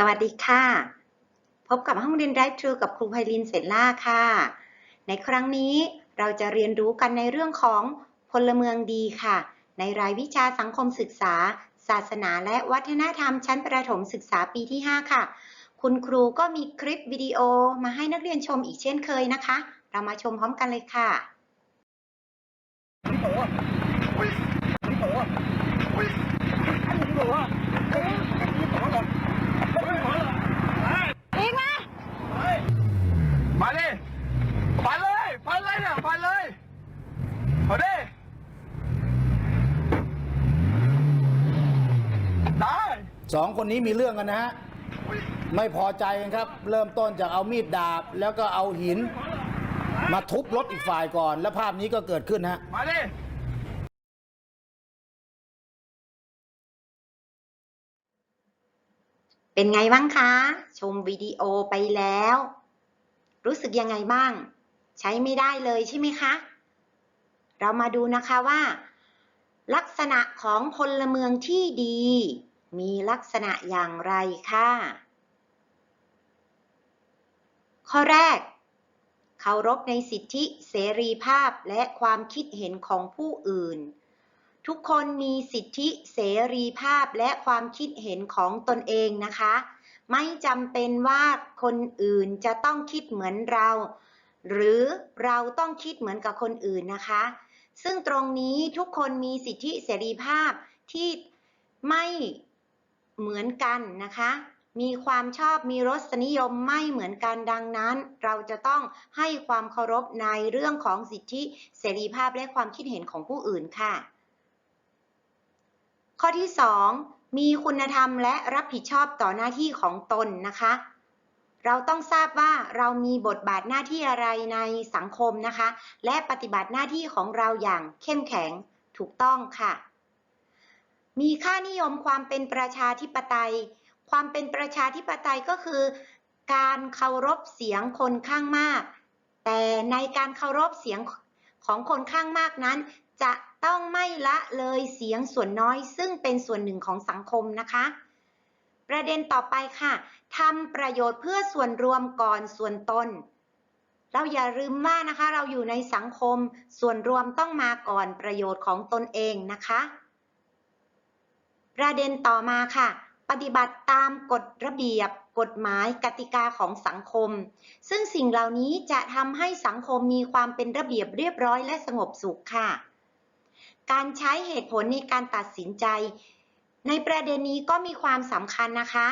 สวัสดีค่ะ พบกับห้องเรียน Drive Thru กับครูไพลินเซนล่าค่ะ ในครั้งนี้เราจะเรียนรู้กันในเรื่องของพลเมืองดีค่ะ ในรายวิชาสังคมศึกษา ศาสนาและวัฒนธรรมชั้นประถมศึกษาปีที่ 5 ค่ะ คุณครูก็มีคลิปวิดีโอมาให้นักเรียนชมอีกเช่นเคยนะคะ เรามาชมพร้อมกันเลยค่ะ อีกมา มาดิฟันเลยฟันเลยเนี่ยฟันเลยเอาดิได้ สอง คนนี้มีเรื่องกันนะฮะไม่พอใจกันครับ เริ่มต้นจากเอามีดดาบ แล้วก็เอาหิน มาทุบรถอีกฝ่ายก่อน แล้วภาพนี้ก็เกิดขึ้นฮะมาดิเป็นไงบ้างคะ ชมวิดีโอไปแล้ว รู้สึกยังไงบ้าง ใช้ไม่ได้เลยใช่ไหมคะ เรามาดูนะคะว่า ลักษณะของพลเมืองที่ดี มีลักษณะอย่างไรค่ะ ข้อแรก เคารพในสิทธิเสรีภาพและความคิดเห็นของผู้อื่น ทุกคนมีสิทธิเสรีภาพและความคิดเห็นของตนเองนะคะ ไม่จำเป็นว่าคนอื่นจะต้องคิดเหมือนเรา หรือเราต้องคิดเหมือนกับคนอื่นนะคะ ซึ่งตรงนี้ทุกคนมีสิทธิเสรีภาพที่ไม่ เหมือนกันนะคะ มีความชอบมีรสนิยมไม่เหมือนกันดังนั้น เราจะต้องให้ความเคารพในเรื่องของสิทธิเสรีภาพและความคิดเห็นของผู้อื่นค่ะ ข้อที่ 2 มีคุณธรรมและรับผิดชอบต่อหน้าที่ของตนนะคะเราต้องทราบว่าเรามีบทบาทหน้าที่อะไรในสังคมนะคะ และปฏิบัติหน้าที่ของเราอย่างเข้มแข็งถูกต้องค่ะ มีค่านิยมความเป็นประชาธิปไตย ความเป็นประชาธิปไตยก็คือ การเคารพเสียงคนข้างมาก แต่ในการเคารพเสียงของคนข้างมากนั้น จะต้องไม่ละเลยเสียงส่วนน้อย ซึ่งเป็นส่วนหนึ่งของสังคมนะคะ ประเด็นต่อไปค่ะทำประโยชน์เพื่อส่วนรวมก่อนส่วนตน เราอย่าลืมว่านะคะ เราอยู่ในสังคมส่วนรวมต้องมาก่อนประโยชน์ของตนเองนะคะ ประเด็นต่อมาค่ะ ปฏิบัติตามกฎระเบียบ กฎหมายกติกาของสังคม ซึ่งสิ่งเหล่านี้จะทำให้สังคมมีความเป็นระเบียบเรียบร้อยและสงบสุขค่ะ การใช้เหตุผลในการตัดสินใจ ในประเด็นนี้ก็มีความสำคัญนะคะ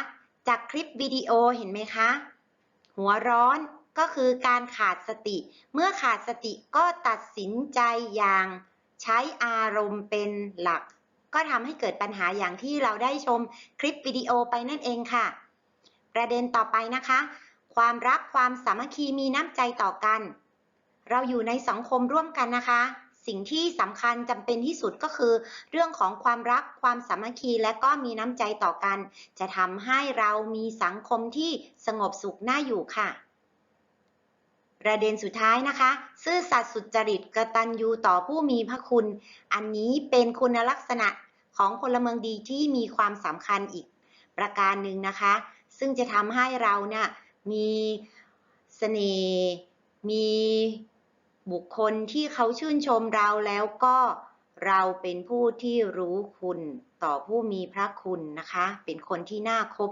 จากคลิปวิดีโอเห็นไหมคะ หัวร้อนก็คือการขาดสติ เมื่อขาดสติก็ตัดสินใจอย่างใช้อารมณ์เป็นหลัก ก็ทำให้เกิดปัญหาอย่างที่เราได้ชมคลิปวิดีโอไปนั่นเองค่ะ ประเด็นต่อไปนะคะ ความรักความสามัคคีมีน้ำใจต่อกัน เราอยู่ในสังคมร่วมกันนะคะ สิ่งที่สำคัญจำเป็นที่สุดก็คือ เรื่องของความรักความสามัคคีและก็มีน้ำใจต่อกัน จะทำให้เรามีสังคมที่สงบสุขน่าอยู่ค่ะประเด็นสุดท้ายนะคะ ซื่อสัตย์สุจริตกตัญญูต่อผู้มีพระคุณ อันนี้เป็นคุณลักษณะ ของพลเมืองดีที่มีความสำคัญอีกประการหนึ่งนะคะ ซึ่งจะทำให้เราเนี่ยมีเสน่ห์มีบุคคลที่เขาชื่นชมเราแล้วก็เราเป็นผู้ที่รู้คุณต่อผู้มีพระคุณนะคะ เป็นคนที่น่าคบ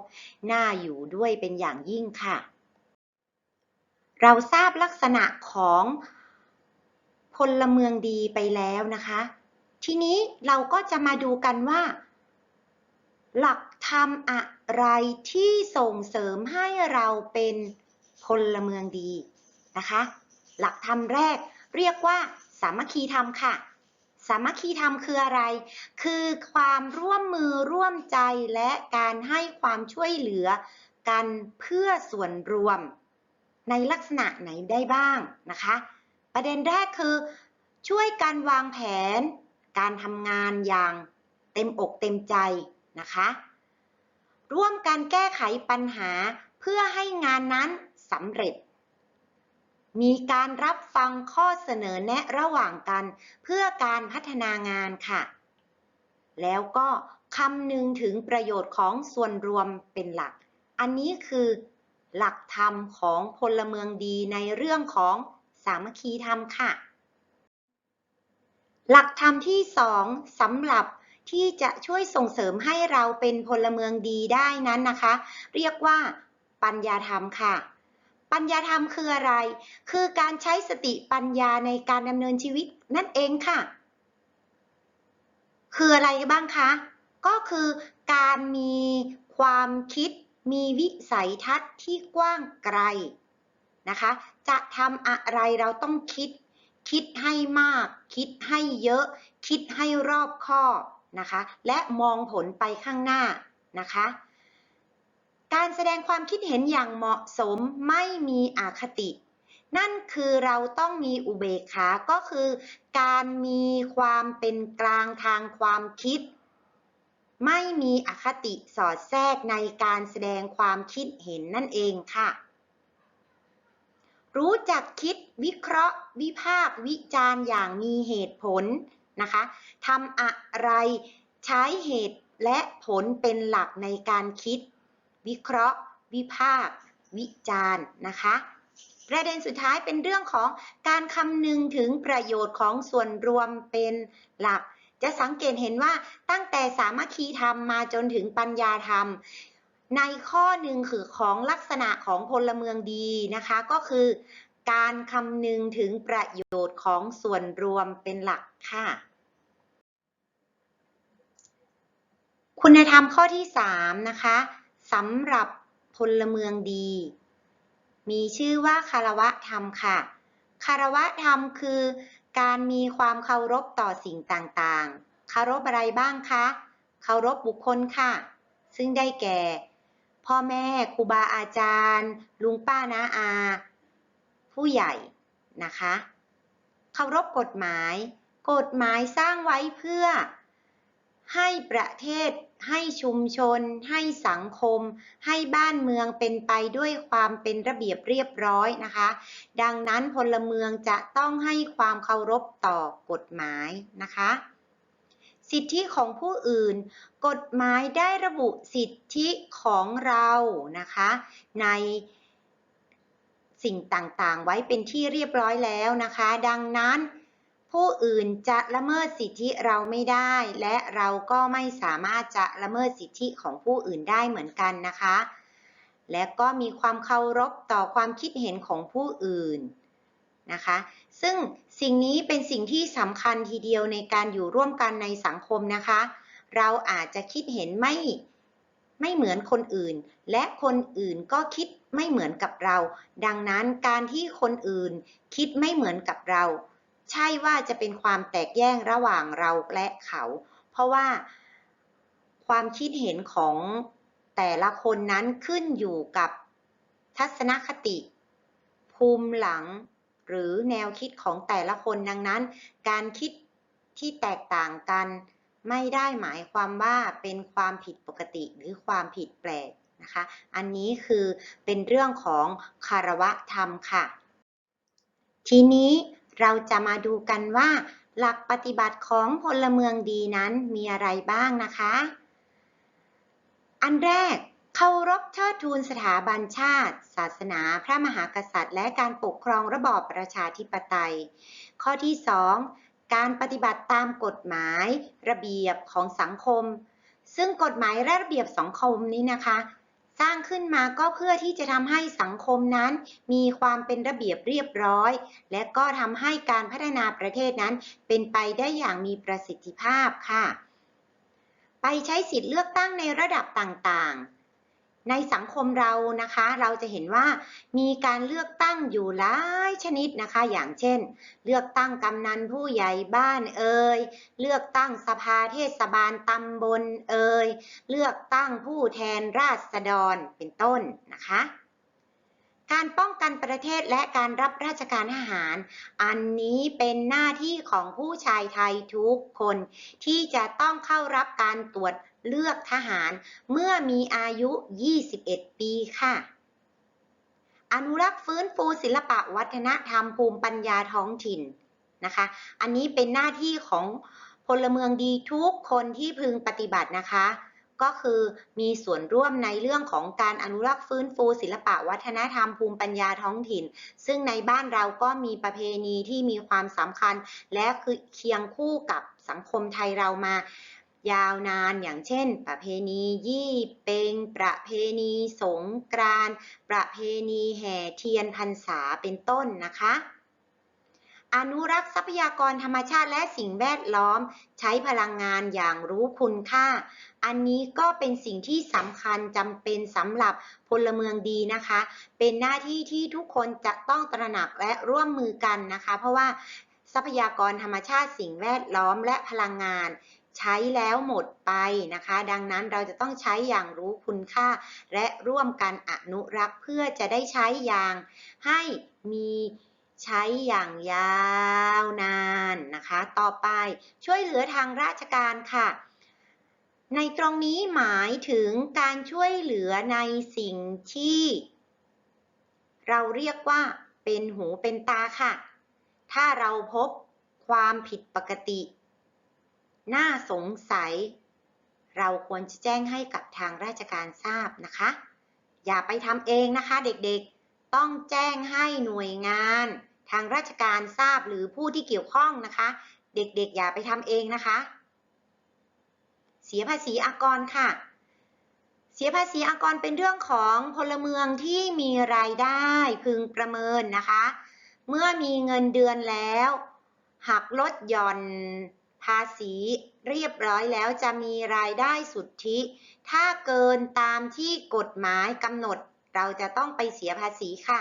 น่าอยู่ด้วยเป็นอย่างยิ่งค่ะ เราทราบลักษณะของพลเมืองดีไปแล้วนะคะ ทีนี้เราก็จะมาดูกันว่า หลักธรรมอะไรที่ส่งเสริมให้เราเป็นพลเมืองดีนะคะ หลักธรรมแรกเรียกว่า สามัคคีธรรมค่ะ สามัคคีธรรมคืออะไร คือความร่วมมือร่วมใจและการให้ความช่วยเหลือกันเพื่อส่วนรวม ในลักษณะไหนได้บ้างนะคะ ประเด็นแรกคือ ช่วยกันวางแผน การทำงานอย่างเต็มอกเต็มใจนะคะ ร่วมกันแก้ไขปัญหาเพื่อให้งานนั้นสำเร็จ มีการรับฟังข้อเสนอแนะระหว่างกันเพื่อการพัฒนางานค่ะ แล้วก็คำนึงถึงประโยชน์ของส่วนรวมเป็นหลัก อันนี้คือหลักธรรมของพลเมืองดีในเรื่องของสามัคคีธรรมค่ะ หลักธรรมที่สองสำหรับที่จะช่วยส่งเสริมให้เราเป็นพลเมืองดีได้นั้นนะคะ เรียกว่าปัญญาธรรมค่ะ ปัญญาธรรมคืออะไร คือการใช้สติปัญญาในการดำเนินชีวิตนั่นเองค่ะ คืออะไรบ้างคะ ก็คือการมีความคิดมีวิสัยทัศน์ที่กว้างไกลนะคะ จะทำอะไรเราต้องคิด คิดให้มาก คิดให้เยอะ คิดให้รอบคอบนะคะ และมองผลไปข้างหน้านะคะ การแสดงความคิดเห็นอย่างเหมาะสมไม่มีอคติ นั่นคือเราต้องมีอุเบกขา ก็คือการมีความเป็นกลางทางความคิด ไม่มีอคติสอดแทรกในการแสดงความคิดเห็นนั่นเองค่ะ รู้จักคิดวิเคราะห์ วิพากษ์วิจารณ์อย่างมีเหตุผลนะคะทำอะไรใช้เหตุและผลเป็นหลักในการคิด วิเคราะห์ วิพากษ์วิจารณ์นะคะประเด็นสุดท้ายเป็นเรื่องของการคำนึงถึงประโยชน์ของส่วนรวมเป็นหลัก จะสังเกตเห็นว่าตั้งแต่สามัคคีธรรมมาจนถึงปัญญาธรรม ในข้อหนึ่งคือของลักษณะของพลเมืองดีนะคะ ก็คือการคำนึงถึงประโยชน์ของส่วนรวมเป็นหลักค่ะ คุณธรรมข้อที่ 3 นะคะสำหรับพลเมืองดี มีชื่อว่าคารวะธรรมค่ะ คารวะธรรมคือ การมีความเคารพต่อสิ่งต่างๆ เคารพอะไรบ้างคะ เคารพบุคคลค่ะ ซึ่งได้แก่ พ่อแม่ครูบาอาจารย์ ลุงป้าน้าอา ผู้ใหญ่นะคะเคารพกฎหมาย กฎหมายสร้างไว้เพื่อ ให้ประเทศ ให้ชุมชน ให้สังคม ให้บ้านเมืองเป็นไปด้วยความเป็นระเบียบเรียบร้อยนะคะ ดังนั้นพลเมืองจะต้องให้ความเคารพต่อกฎหมายนะคะ สิทธิของผู้อื่น กฎหมายได้ระบุสิทธิของเรานะคะ ในสิ่งต่างๆ ไว้เป็นที่เรียบร้อยแล้วนะคะ ดังนั้นผู้อื่นจะละเมิดสิทธิเราไม่ได้ และเราก็ไม่สามารถจะละเมิดสิทธิของผู้อื่นได้เหมือนกันนะคะ และก็มีความเคารพต่อความคิดเห็นของผู้อื่น นะคะ ซึ่งสิ่งนี้เป็นสิ่งที่สำคัญทีเดียวในการอยู่ร่วมกันในสังคมนะคะ เราอาจจะคิดเห็นไม่ไม่เหมือนคนอื่น และคนอื่นก็คิดไม่เหมือนกับเรา ดังนั้นการที่คนอื่นคิดไม่เหมือนกับเรา ใช่ว่าจะเป็นความแตกแยกระหว่างเราและเขา เพราะว่าความคิดเห็นของแต่ละคนนั้นขึ้นอยู่กับทัศนคติ ภูมิหลัง หรือแนวคิดของแต่ละคนดังนั้น การคิดที่แตกต่างกัน ไม่ได้หมายความว่าเป็นความผิดปกติหรือความผิดแปลกนะคะ อันนี้คือเป็นเรื่องของคารวะธรรมค่ะ ทีนี้เราจะมาดูกันว่า หลักปฏิบัติของพลเมืองดีนั้นมีอะไรบ้างนะคะ อันแรก เคารพเทิดทูนสถาบันชาติ ศาสนา พระมหากษัตริย์ และการปกครองระบอบประชาธิปไตย ข้อที่ 2 การปฏิบัติตามกฎหมาย ระเบียบของสังคม ซึ่งกฎหมายและระเบียบสังคมนี้นะคะ สร้างขึ้นมาก็เพื่อที่จะทำให้สังคมนั้น มีความเป็นระเบียบเรียบร้อย และก็ทำให้การพัฒนาประเทศนั้น เป็นไปได้อย่างมีประสิทธิภาพค่ะ ไปใช้สิทธิ์เลือกตั้งในระดับต่างๆ ในสังคมเรานะคะ เราจะเห็นว่ามีการเลือกตั้งอยู่หลายชนิดนะคะ อย่างเช่น เลือกตั้งกำนันผู้ใหญ่บ้านเอ่ยเลือกตั้งสภาเทศบาลตำบลเอ่ยเลือกตั้งผู้แทนราษฎรเป็นต้นนะคะ การป้องกันประเทศและการรับราชการทหาร อันนี้เป็นหน้าที่ของผู้ชายไทยทุกคนที่จะต้องเข้ารับการตรวจ เลือกทหารเมื่อมีอายุ 21 ปีค่ะ อนุรักษ์ฟื้นฟูศิลปะวัฒนธรรมภูมิปัญญาท้องถิ่นนะคะ อันนี้เป็นหน้าที่ของพลเมืองดีทุกคนที่พึงปฏิบัตินะคะ ก็คือมีส่วนร่วมในเรื่องของการอนุรักษ์ฟื้นฟูศิลปะวัฒนธรรมภูมิปัญญาท้องถิ่น ซึ่งในบ้านเราก็มีประเพณีที่มีความสำคัญ และคือเคียงคู่กับสังคมไทยเรามา ยาวนานอย่างเช่น ประเพณียี่เปงประเพณีสงกรานต์ประเพณีแห่เทียนพรรษาเป็นต้นนะคะ อนุรักษ์ทรัพยากรธรรมชาติและสิ่งแวดล้อมใช้พลังงานอย่างรู้คุณค่า อันนี้ก็เป็นสิ่งที่สำคัญจำเป็นสำหรับพลเมืองดีนะคะ เป็นหน้าที่ที่ทุกคนจะต้องตระหนักและร่วมมือกันนะคะ เพราะว่าทรัพยากรธรรมชาติสิ่งแวดล้อมและพลังงาน ใช้แล้วหมดไปนะคะ ดังนั้นเราจะต้องใช้อย่างรู้คุณค่า และร่วมกันอนุรักษ์เพื่อจะได้ใช้อย่างให้มีใช้อย่างยาวนานนะคะ ต่อไปช่วยเหลือทางราชการค่ะ ในตรงนี้หมายถึงการช่วยเหลือในสิ่งที่ เราเรียกว่าเป็นหูเป็นตาค่ะ ถ้าเราพบความผิดปกติ น่าสงสัย เราควรจะแจ้งให้กับทางราชการทราบนะคะ อย่าไปทำเองนะคะเด็กๆ ต้องแจ้งให้หน่วยงาน ทางราชการทราบหรือผู้ที่เกี่ยวข้องนะคะ เด็กๆ อย่าไปทำเองนะคะ เสียภาษีอากรค่ะ เสียภาษีอากรเป็นเรื่องของพลเมืองที่มีรายได้พึงประเมินนะคะ เมื่อมีเงินเดือนแล้วหักลดหย่อน ภาษีเรียบร้อยแล้วจะมีรายได้สุทธิ ถ้าเกินตามที่กฎหมายกำหนด เราจะต้องไปเสียภาษีค่ะ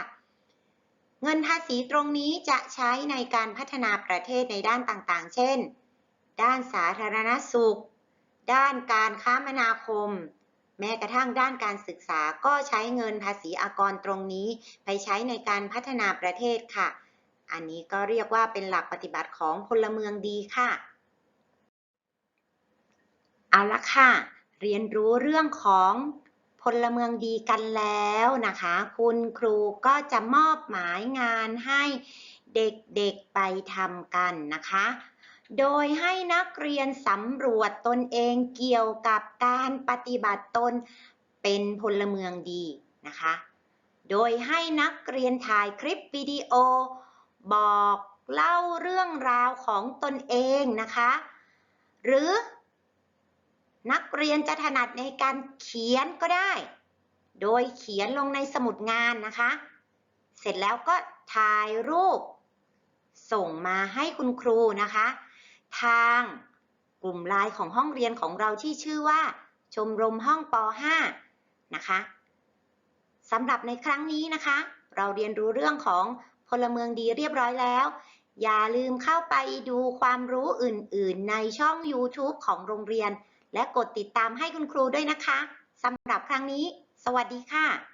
เงินภาษีตรงนี้จะใช้ในการพัฒนาประเทศในด้านต่างๆ เช่น ด้านสาธารณสุข ด้านการค้ามนาคม แม้กระทั่งด้านการศึกษาก็ใช้เงินภาษีอากรตรงนี้ ไปใช้ในการพัฒนาประเทศค่ะ อันนี้ก็เรียกว่าเป็นหลักปฏิบัติของพลเมืองดีค่ะ เอาละค่ะ เรียนรู้เรื่องของพลเมืองดีกันแล้วนะคะ คุณครูก็จะมอบหมายงานให้เด็กๆไปทำกันนะคะ โดยให้นักเรียนสำรวจตนเองเกี่ยวกับการปฏิบัติตนเป็นพลเมืองดีนะคะ โดยให้นักเรียนถ่ายคลิปวิดีโอ บอกเล่าเรื่องราวของตนเองนะคะ หรือ นักเรียนจะถนัดในการเขียนก็ได้ โดยเขียนลงในสมุดงานนะคะ เสร็จแล้วก็ถ่ายรูป ส่งมาให้คุณครูนะคะ ทางกลุ่มไลน์ของห้องเรียนของเราที่ชื่อว่า ชมรมห้องป .5 นะคะสำหรับในครั้งนี้นะคะ เราเรียนรู้เรื่องของพลเมืองดีเรียบร้อยแล้ว อย่าลืมเข้าไปดูความรู้อื่น ๆ ในช่อง YouTube ของโรงเรียน และกดติดตามให้คุณครูด้วยนะคะสำหรับครั้งนี้ สวัสดีค่ะ